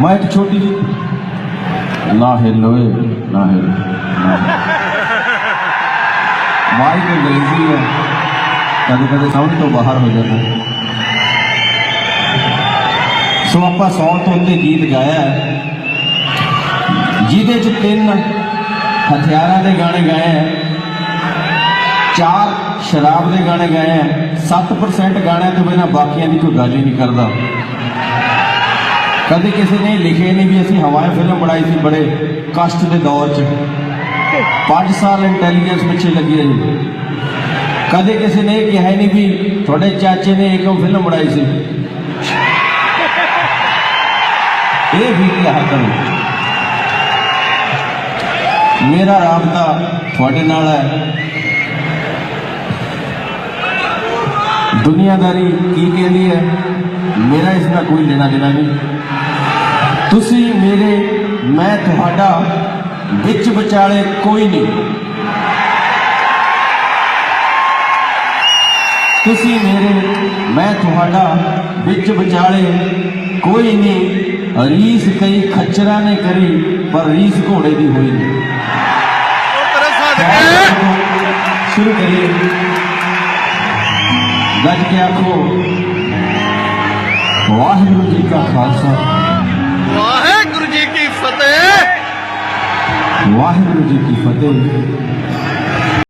ਮੈਂ ਇੱਕ ਛੋਟੀ ਜੀ ਨਾ ਹਿੱਲੋਏ ਨਾ ਹਿੱਲ ਮਾਈ ਤੇ ਅੰਗਰੇਜ਼ੀ ਹੈ। ਕਦੇ ਕਦੇ ਸਮਝ ਤੋਂ ਬਾਹਰ ਹੋ ਜਾਂਦਾ। ਸੋ ਆਪਾਂ ਸੌਣ ਤੋਂ ਉੱਤੇ ਗੀਤ ਗਾਇਆ ਜਿਹਦੇ ਚ ਤਿੰਨ ਹਥਿਆਰਾਂ ਦੇ ਗਾਣੇ ਗਾਏ ਹੈ। ਚਾਰ ਸ਼ਰਾਬ ਦੇ ਗਾਣੇ ਗਾਏ ਹੈ। 7% ਗਾਣਿਆਂ ਤੋਂ ਬਿਨਾਂ ਬਾਕੀਆਂ ਦੀ ਕੋਈ ਗੱਲ ਹੀ ਨਹੀਂ ਕਰਦਾ। ਕਦੇ ਕਿਸੇ ਨੇ ਲਿਖੇ ਨਹੀਂ ਵੀ ਅਸੀਂ ਹਵਾਏ ਫਿਲਮ ਬਣਾਈ ਸੀ ਬੜੇ ਕਸ਼ਟ ਦੇ ਦੌਰ 'ਚ 5 ਸਾਲ ਇੰਟੈਲੀਜੈਂਸ ਪਿੱਛੇ ਲੱਗੀ ਰਹੀ ਕਦੇ ਕਿਸੇ ਨੇ ਇਹ ਕਿਹਾ ਹੀ ਨਹੀਂ ਵੀ ਤੁਹਾਡੇ ਚਾਚੇ ਨੇ ਇੱਕ ਫਿਲਮ ਬਣਾਈ ਸੀ ਇਹ ਵੀ ਕਿਹਾ ਕਰੋ ਮੇਰਾ ਰਾਬਤਾ ਤੁਹਾਡੇ ਨਾਲ ਹੈ ਦੁਨੀਆਦਾਰੀ ਕੀ ਕਹਿੰਦੀ ਹੈ ਮੇਰਾ ਇਸ ਨਾਲ ਕੋਈ ਲੈਣਾ ਦੇਣਾ ਨਹੀਂ ਤੁਸੀਂ ਮੇਰੇ ਮੈਂ ਤੁਹਾਡਾ ਵਿੱਚ ਵਿਚਾਲੇ ਕੋਈ ਨਹੀਂ ਤੁਸੀਂ ਮੇਰੇ ਮੈਂ ਤੁਹਾਡਾ ਵਿੱਚ ਵਿਚਾਲੇ ਕੋਈ ਨਹੀਂ ਰੀਸ ਕਈ ਖੱਚਰਾਂ ਨੇ ਕਰੀ ਪਰ ਰੀਸ ਘੋੜੇ ਦੀ ਹੋਈ ਨਹੀਂ ਉਹ ਤੇਰੇ ਸਦਕੇ ਸ਼ੁਰੂ ਕਰੀਏ ਗੱਜ ਕੇ ਆਖੋ ਵਾਹਿਗੁਰੂ वाहे गुरु जी की फतेह। वाहे गुरु जी की फतेह।